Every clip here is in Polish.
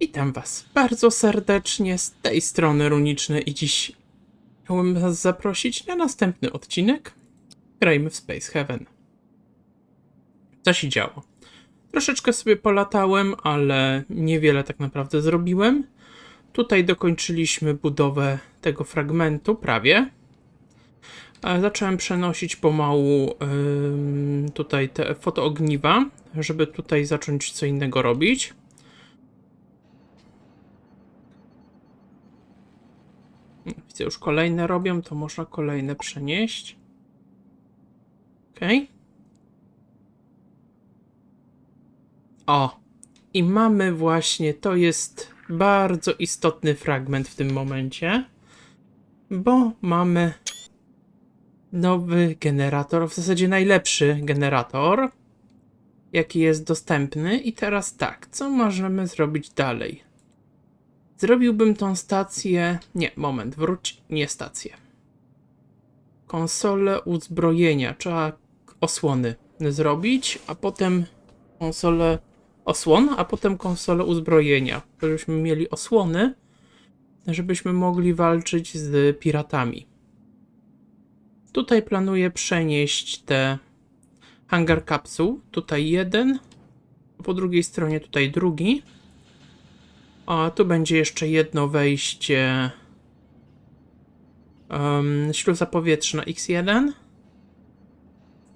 Witam Was bardzo serdecznie z tej strony Runiczny i dziś chciałbym Was zaprosić na następny odcinek Grajmy w Space Heaven. Co się działo? Troszeczkę sobie polatałem, ale niewiele tak naprawdę zrobiłem. Tutaj dokończyliśmy budowę tego fragmentu, prawie. Zacząłem przenosić pomału tutaj te fotoogniwa, żeby tutaj zacząć co innego robić. Widzę, już kolejne robią, to można kolejne przenieść. Ok. O, i mamy właśnie, to jest bardzo istotny fragment w tym momencie, bo mamy nowy generator, w zasadzie najlepszy generator, jaki jest dostępny. I teraz tak, co możemy zrobić dalej? Zrobiłbym tą stację. Nie, moment, wróć, nie stację. Konsolę uzbrojenia. Trzeba osłony zrobić, a potem konsolę osłon, a potem konsolę uzbrojenia. Żebyśmy mieli osłony, żebyśmy mogli walczyć z piratami. Tutaj planuję przenieść te hangar kapsuł. Tutaj jeden, po drugiej stronie tutaj drugi. A tu będzie jeszcze jedno wejście. Um, śluza powietrzna X1.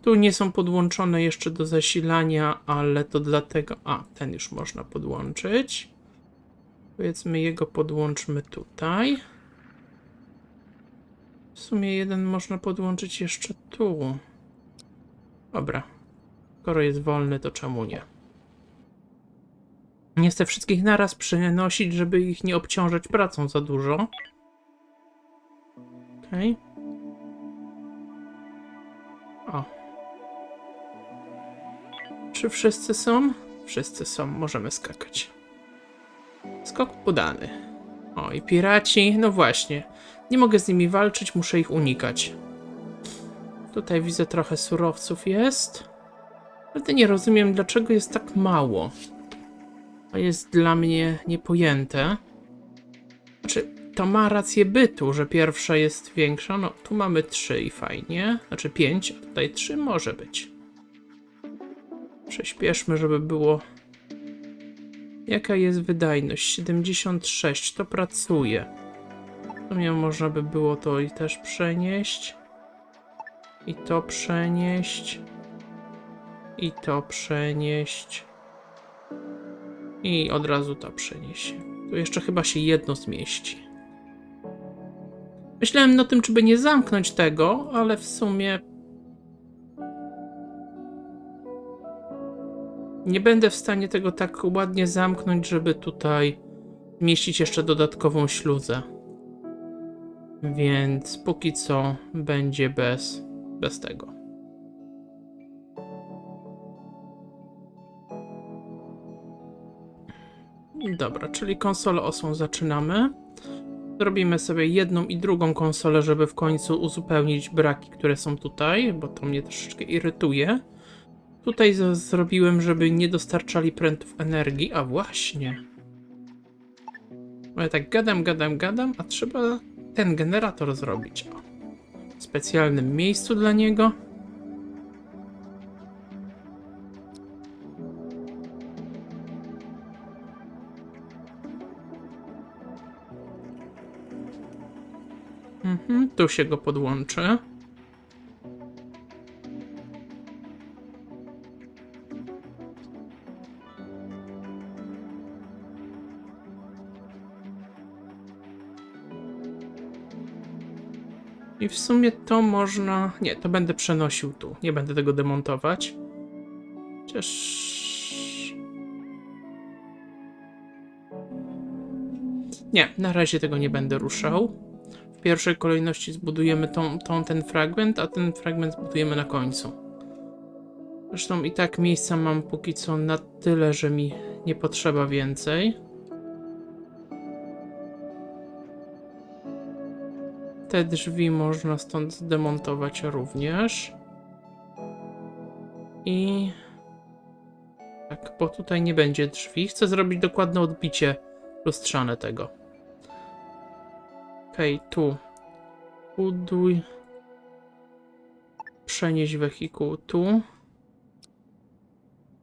Tu nie są podłączone jeszcze do zasilania, ale to dlatego. A, ten już można podłączyć. Powiedzmy, jego podłączmy tutaj. W sumie jeden można podłączyć jeszcze tu. Dobra. Skoro jest wolny, to czemu nie? Nie chcę wszystkich naraz przenosić, żeby ich nie obciążać pracą za dużo. Okej. O. Czy wszyscy są? Wszyscy są, możemy skakać. Skok udany. O, i piraci, no właśnie. Nie mogę z nimi walczyć, muszę ich unikać. Tutaj widzę trochę surowców jest. Ale nie rozumiem, dlaczego jest tak mało. To jest dla mnie niepojęte. Znaczy, to ma rację bytu, że pierwsza jest większa. No, tu mamy trzy i fajnie. Znaczy pięć, a tutaj trzy może być. Przyspieszmy, żeby było. Jaka jest wydajność? 76, to pracuje. W sumie można by było to i też przenieść. I to przenieść. I to przenieść. I od razu to przeniesie. Tu jeszcze chyba się jedno zmieści. Myślałem na tym, czy by nie zamknąć tego, ale w sumie. Nie będę w stanie tego tak ładnie zamknąć, żeby tutaj mieścić jeszcze dodatkową śluzę. Więc póki co będzie bez, bez tego. Dobra, czyli konsolę osłon zaczynamy. Zrobimy sobie jedną i drugą konsolę, żeby w końcu uzupełnić braki, które są tutaj, bo to mnie troszeczkę irytuje. Tutaj zrobiłem, żeby nie dostarczali prętów energii, a właśnie. Bo ja tak gadam, gadam, gadam, a trzeba ten generator zrobić. O. W specjalnym miejscu dla niego. Mhm, tu się go podłączy. I w sumie to można. Nie, to będę przenosił tu. Nie będę tego demontować. Chociaż. Nie, na razie tego nie będę ruszał. Pierwszej kolejności zbudujemy tą, tą, ten fragment, a ten fragment zbudujemy na końcu. Zresztą i tak miejsca mam póki co na tyle, że mi nie potrzeba więcej. Te drzwi można stąd zdemontować również. I tak, bo tutaj nie będzie drzwi. Chcę zrobić dokładne odbicie lustrzane tego. Okej, tu. Buduj. Przenieść wehikuł tu.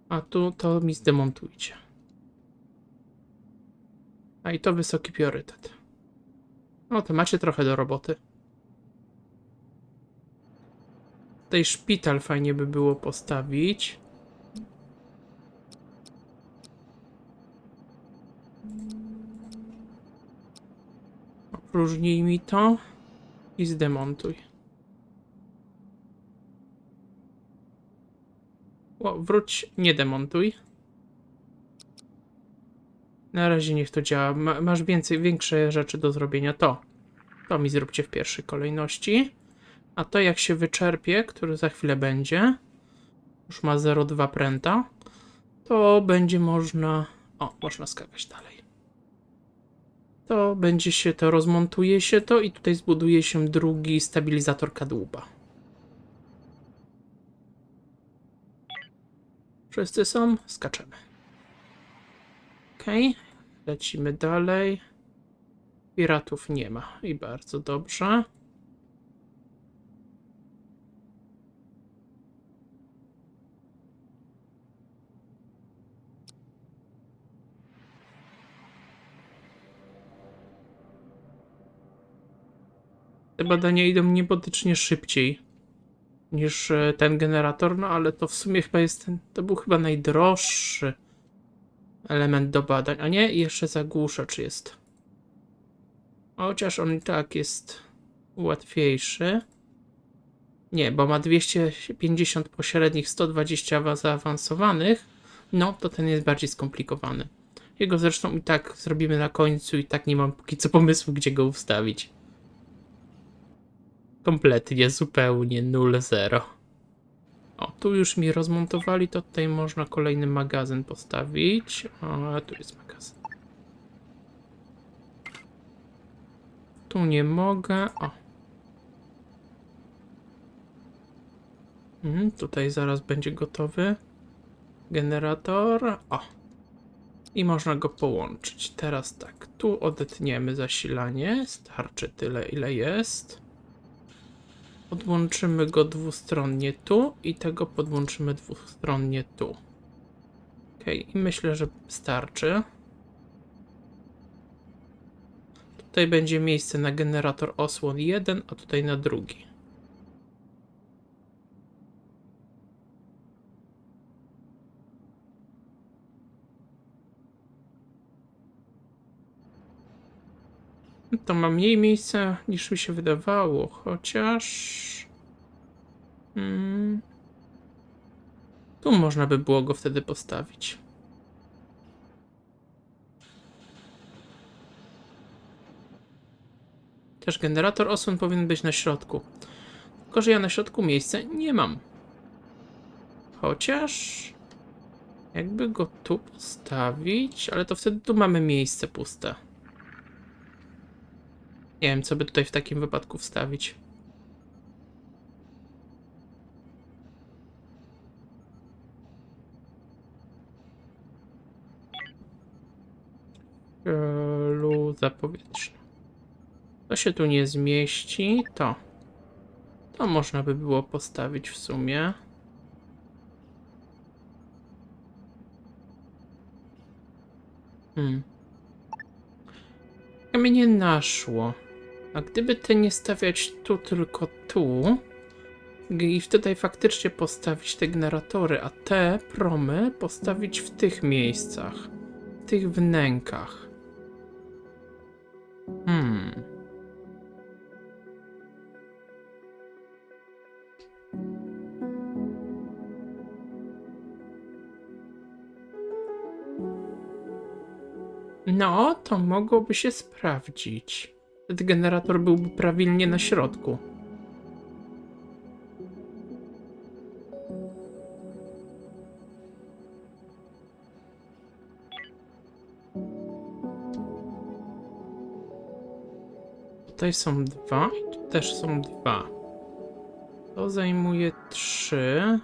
A tu to mi zdemontujcie. A i to wysoki priorytet. No to macie trochę do roboty. Tutaj szpital fajnie by było postawić. Opróżnij mi to i zdemontuj. O, wróć, nie demontuj. Na razie niech to działa. Ma, masz więcej, większe rzeczy do zrobienia. To. To mi zróbcie w pierwszej kolejności. A to jak się wyczerpie, który za chwilę będzie, już ma 0,2 pręta, to będzie można... O, można skakać dalej. To będzie się to, rozmontuje się to i tutaj zbuduje się drugi stabilizator kadłuba. Wszyscy są? Skaczemy. Okej, lecimy dalej. Piratów nie ma i bardzo dobrze. Te badania idą niebotycznie szybciej niż e, ten generator, no ale to w sumie chyba jest ten, to był chyba najdroższy element do badań, a nie? Jeszcze zagłuszacz jest. Chociaż on i tak jest łatwiejszy. Nie, bo ma 250 pośrednich, 120 zaawansowanych. No, to ten jest bardziej skomplikowany. Jego zresztą i tak zrobimy na końcu i tak nie mam póki co pomysłu, gdzie go ustawić. Kompletnie, zupełnie 0-0. O, tu już mi rozmontowali, to tutaj można kolejny magazyn postawić. A, tu jest magazyn. Tu nie mogę. O. Mhm, tutaj zaraz będzie gotowy generator. O. I można go połączyć. Teraz tak, tu odetniemy zasilanie. Starczy tyle, ile jest. Podłączymy go dwustronnie tu i tego podłączymy dwustronnie tu. Ok, i myślę, że starczy. Tutaj będzie miejsce na generator osłon 1, a tutaj na drugi. To ma mniej miejsca niż mi się wydawało, chociaż. Hmm. Tu można by było go wtedy postawić. Też generator osłon powinien być na środku. Tylko, że ja na środku miejsca nie mam. Chociaż. Jakby go tu postawić, ale to wtedy tu mamy miejsce puste. Nie wiem, co by tutaj w takim wypadku wstawić. Luza powietrzna. To się tu nie zmieści. To. To można by było postawić w sumie. Hmm. Mnie nie naszło. A gdyby te nie stawiać tu, tylko tu i tutaj faktycznie postawić te generatory, a te promy postawić w tych miejscach, w tych wnękach. Hmm. No, to mogłoby się sprawdzić. Wtedy generator byłby prawilnie na środku. Tutaj są dwa i tu też są dwa. To zajmuje trzy.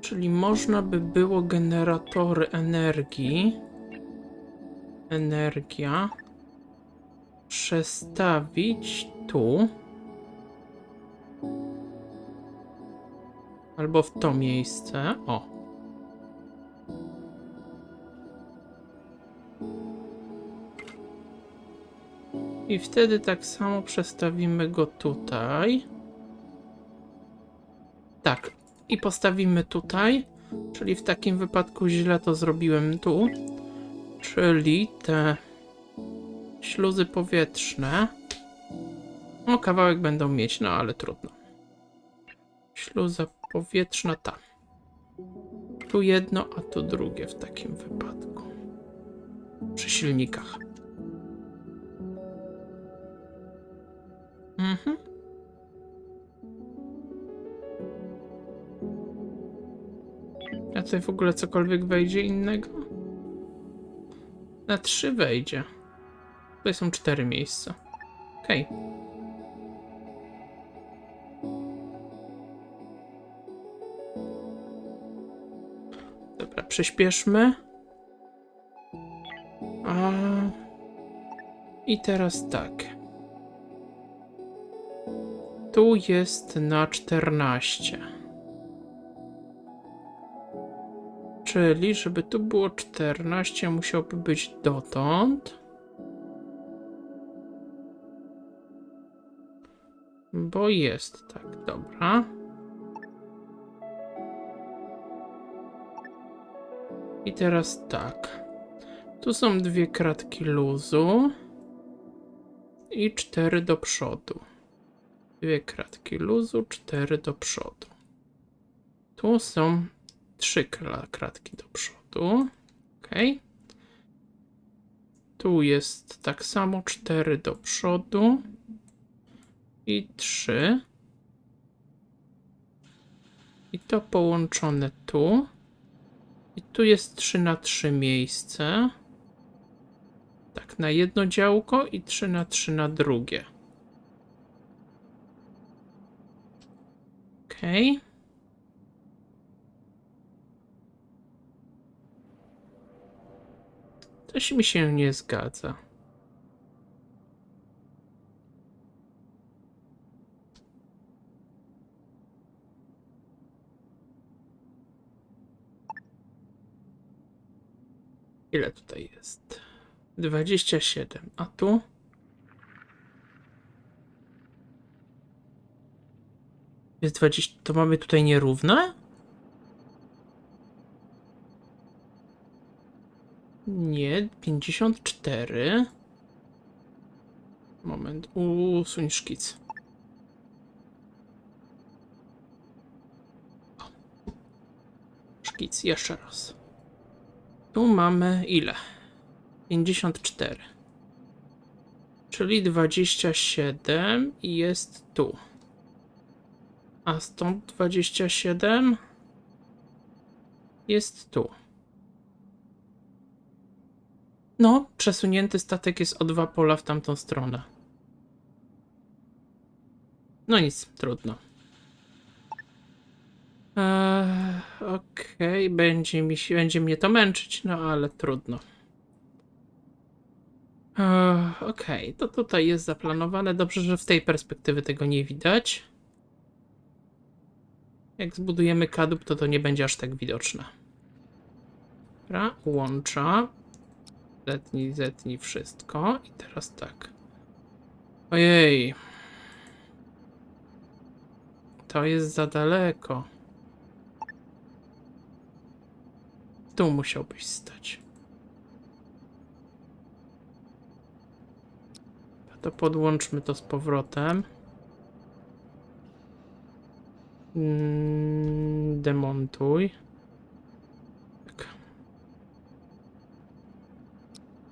Czyli można by było generatory energii. Energia. Przestawić tu. Albo w to miejsce. O. I wtedy tak samo przestawimy go tutaj. Tak. I postawimy tutaj. Czyli w takim wypadku źle to zrobiłem tu. Czyli te śluzy powietrzne. No, kawałek będą mieć, no ale trudno. Śluza powietrzna ta. Tu jedno, a tu drugie w takim wypadku. Przy silnikach. Mhm. A tutaj w ogóle cokolwiek wejdzie innego? Na trzy wejdzie. Tutaj są cztery miejsca. Okej. Dobra, przyspieszmy. A... I teraz tak. Tu jest na 14. Czyli, żeby tu było 14, musiałby być dotąd. Bo jest, tak, dobra. I teraz tak. Tu są dwie kratki luzu i cztery do przodu. Dwie kratki luzu, cztery do przodu. Tu są trzy kratki do przodu. Ok. Tu jest tak samo cztery do przodu i trzy. I to połączone tu. I tu jest 3 na 3 miejsce. Tak, na jedno działko i 3 na 3 na drugie. Okej. Coś mi się nie zgadza. Ile tutaj jest? 27. A tu? Jest 20. To mamy tutaj nierówne? Nie, 54. Moment, usuń szkic. Szkic, jeszcze raz. Tu mamy ile? 54. Czyli 27 i jest tu. A stąd 27 jest tu. No, przesunięty statek jest o dwa pola w tamtą stronę. No nic, trudno. Eee, Okej, będzie, mi będzie mnie to męczyć, no ale trudno. Eee, Okej, to tutaj jest zaplanowane. Dobrze, że z tej perspektywy tego nie widać. Jak zbudujemy kadłub, to to nie będzie aż tak widoczne. Dobra, łącza. Zetnij, zetnij wszystko. I teraz tak. Ojej. To jest za daleko. Tu musiałbyś stać. To podłączmy to z powrotem. Mm, Demontuj.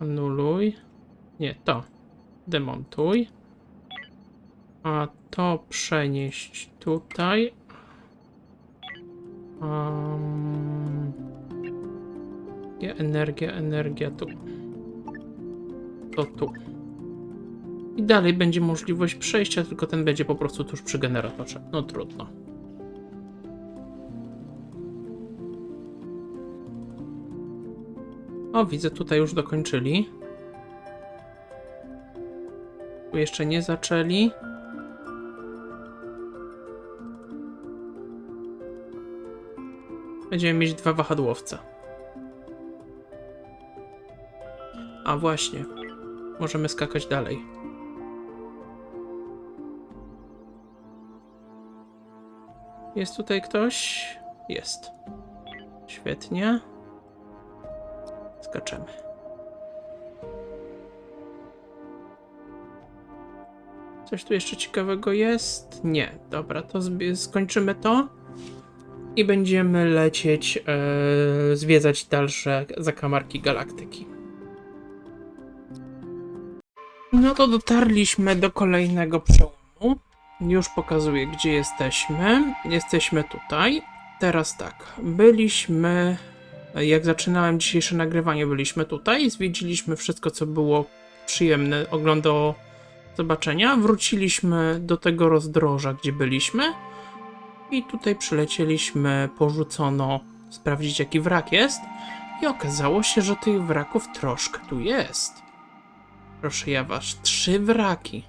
Anuluj. Nie, to. Demontuj. A to przenieść tutaj. Um, energia, energia tu. To tu. I dalej będzie możliwość przejścia, tylko ten będzie po prostu tuż przy generatorze. No trudno. Widzę, tutaj już dokończyli. Tu jeszcze nie zaczęli. Będziemy mieć dwa wahadłowce. A właśnie. Możemy skakać dalej. Jest tutaj ktoś? Jest. Świetnie. Skaczemy. Coś tu jeszcze ciekawego jest? Nie. Dobra, to skończymy to. I będziemy lecieć, e, zwiedzać dalsze zakamarki galaktyki. No to dotarliśmy do kolejnego przełomu. Już pokazuję, gdzie jesteśmy. Jesteśmy tutaj. Teraz tak, byliśmy. Jak zaczynałem dzisiejsze nagrywanie, byliśmy tutaj. Zwiedziliśmy wszystko, co było przyjemne ogląd do zobaczenia. Wróciliśmy do tego rozdroża, gdzie byliśmy. I tutaj przylecieliśmy, porzucono sprawdzić, jaki wrak jest. I okazało się, że tych wraków troszkę tu jest. Proszę ja was, trzy wraki.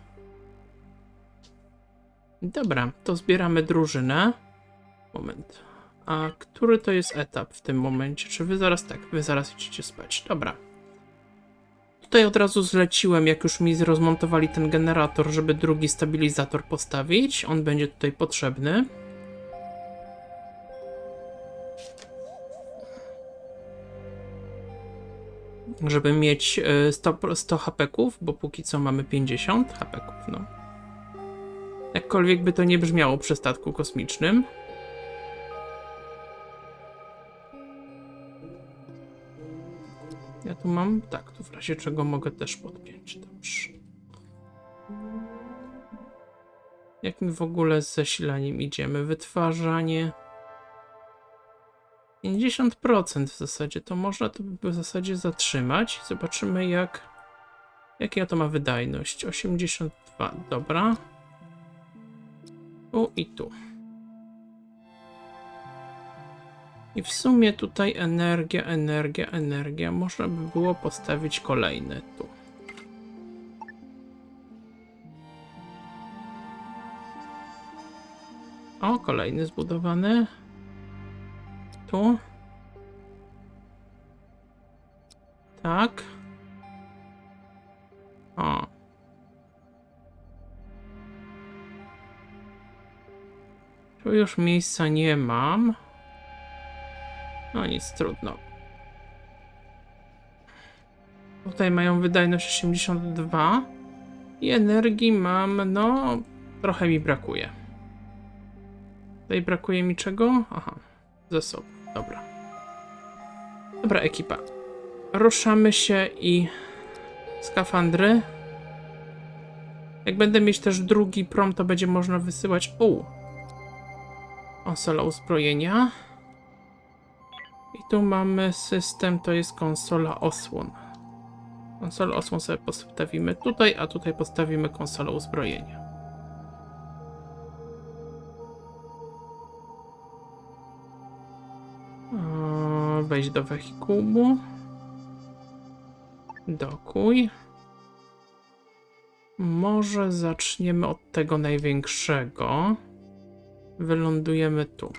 Dobra, to zbieramy drużynę. Moment. A który to jest etap w tym momencie? Czy wy zaraz tak, wy zaraz idziecie spać? Dobra. Tutaj od razu zleciłem, jak już mi rozmontowali ten generator, żeby drugi stabilizator postawić. On będzie tutaj potrzebny. Żeby mieć e, 100, 100 hapeków, bo póki co mamy 50 hapeków, no. Jakkolwiek by to nie brzmiało przy statku kosmicznym. Tu mam, tak, tu w razie czego mogę też podpiąć, dobrze. Jak my w ogóle z zasilaniem idziemy? Wytwarzanie. 50% w zasadzie, to można to w zasadzie zatrzymać. Zobaczymy jak... Jakie to ma wydajność? 82, dobra. Tu i tu. I w sumie tutaj energia, energia, energia. Można by było postawić kolejne tu. O, kolejny zbudowany. Tu. Tak. O. Tu już miejsca nie mam. No nic, trudno. Tutaj mają wydajność 82 i energii mam, no, trochę mi brakuje. Tutaj brakuje mi czego? Aha, zasobów, dobra. Dobra, ekipa. Ruszamy się i skafandry. Jak będę mieć też drugi prom, to będzie można wysyłać. U. Konsola uzbrojenia. I tu mamy system, to jest konsola osłon. Konsolę osłon sobie postawimy tutaj, a tutaj postawimy konsolę uzbrojenia. Wejdź do wehikułu. Dokuj. Może zaczniemy od tego największego. Wylądujemy tu.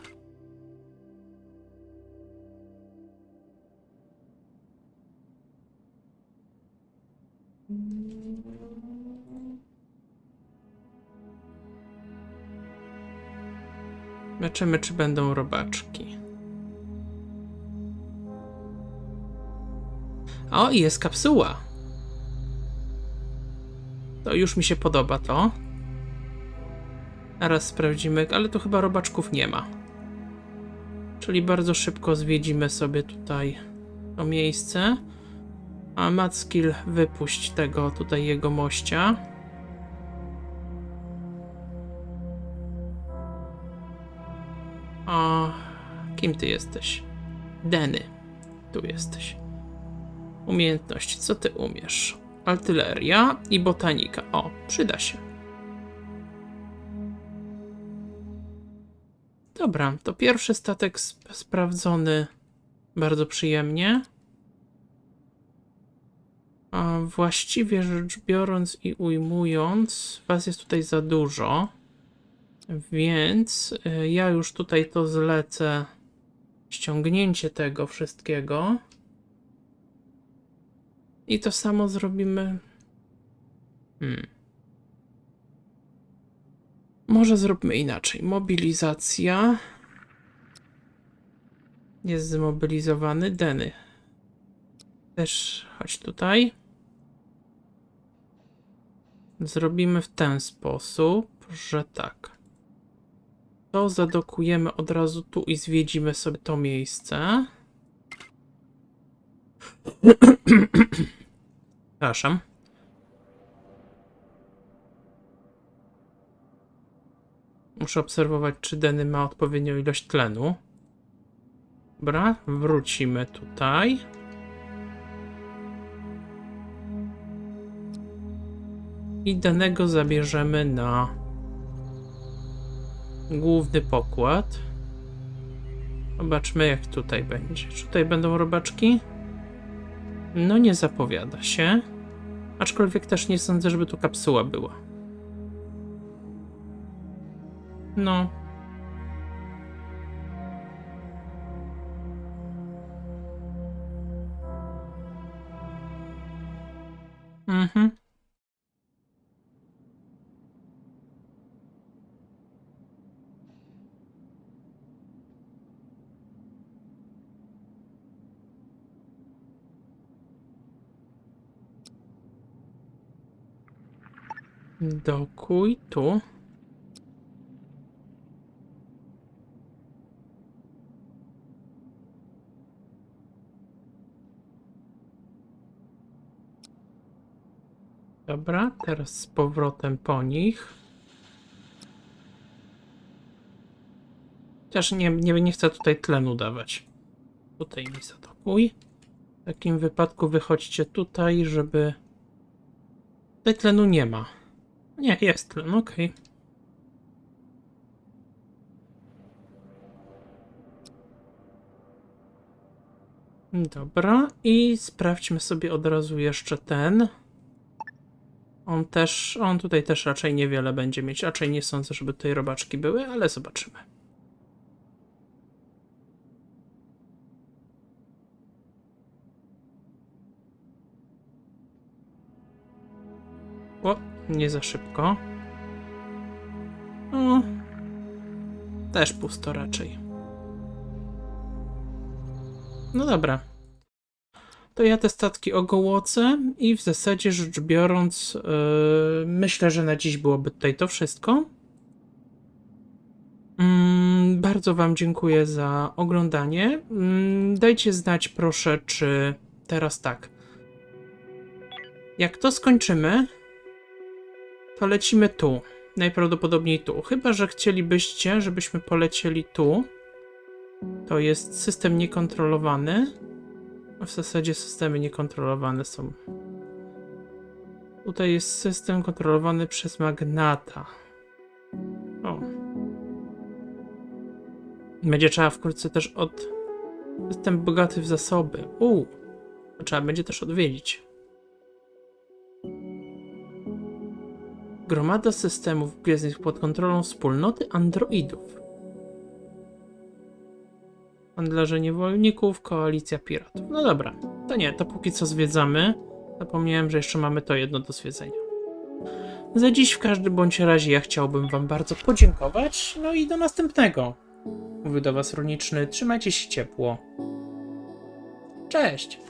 Zobaczymy, czy będą robaczki. O, i jest kapsuła. To już mi się podoba to. Teraz sprawdzimy, ale tu chyba robaczków nie ma. Czyli bardzo szybko zwiedzimy sobie tutaj to miejsce. A Mackill, wypuść tego tutaj jego mościa. A kim ty jesteś? Deny. Tu jesteś. Umiejętności. Co ty umiesz? Artyleria i botanika. O, przyda się. Dobra, to pierwszy statek sp- sprawdzony bardzo przyjemnie. A właściwie rzecz biorąc i ujmując, was jest tutaj za dużo. Więc y, ja już tutaj to zlecę. Ściągnięcie tego wszystkiego. I to samo zrobimy. Hmm. Może zróbmy inaczej. Mobilizacja. Jest zmobilizowany. Deny. Też chodź tutaj. Zrobimy w ten sposób, że tak. To zadokujemy od razu tu i zwiedzimy sobie to miejsce. Przepraszam. Muszę obserwować, czy Deny ma odpowiednią ilość tlenu. Dobra, wrócimy tutaj. I danego zabierzemy na główny pokład. Zobaczmy, jak tutaj będzie. Czy tutaj będą robaczki? No, nie zapowiada się. Aczkolwiek też nie sądzę, żeby tu kapsuła była. No. Mhm. Dokuj tu. Dobra, teraz z powrotem po nich. Chociaż nie, nie, nie chcę tutaj tlenu dawać. Tutaj mi zadokuj. W takim wypadku wychodźcie tutaj, żeby... Tutaj tlenu nie ma. Nie, jest tlen, okej. Dobra, i sprawdźmy sobie od razu jeszcze ten. On też, on tutaj też raczej niewiele będzie mieć. Raczej nie sądzę, żeby tutaj robaczki były, ale zobaczymy. O, nie za szybko. O, też pusto raczej. No dobra. To ja te statki ogołocę i w zasadzie rzecz biorąc, yy, myślę, że na dziś byłoby tutaj to wszystko. Mm, bardzo Wam dziękuję za oglądanie. Mm, dajcie znać, proszę, czy teraz tak. Jak to skończymy, to lecimy tu. Najprawdopodobniej tu. Chyba, że chcielibyście, żebyśmy polecieli tu. To jest system niekontrolowany. W zasadzie systemy niekontrolowane są. Tutaj jest system kontrolowany przez magnata. O. Będzie trzeba wkrótce też od. Jestem bogaty w zasoby. U. Trzeba będzie też odwiedzić. Gromada systemów gwiezdnych pod kontrolą wspólnoty androidów. Handlarze niewolników, koalicja piratów. No dobra, to nie, to póki co zwiedzamy. Zapomniałem, że jeszcze mamy to jedno do zwiedzenia. Za dziś w każdym bądź razie ja chciałbym wam bardzo podziękować, no i do następnego. Mówił do was Runiczny, trzymajcie się ciepło. Cześć!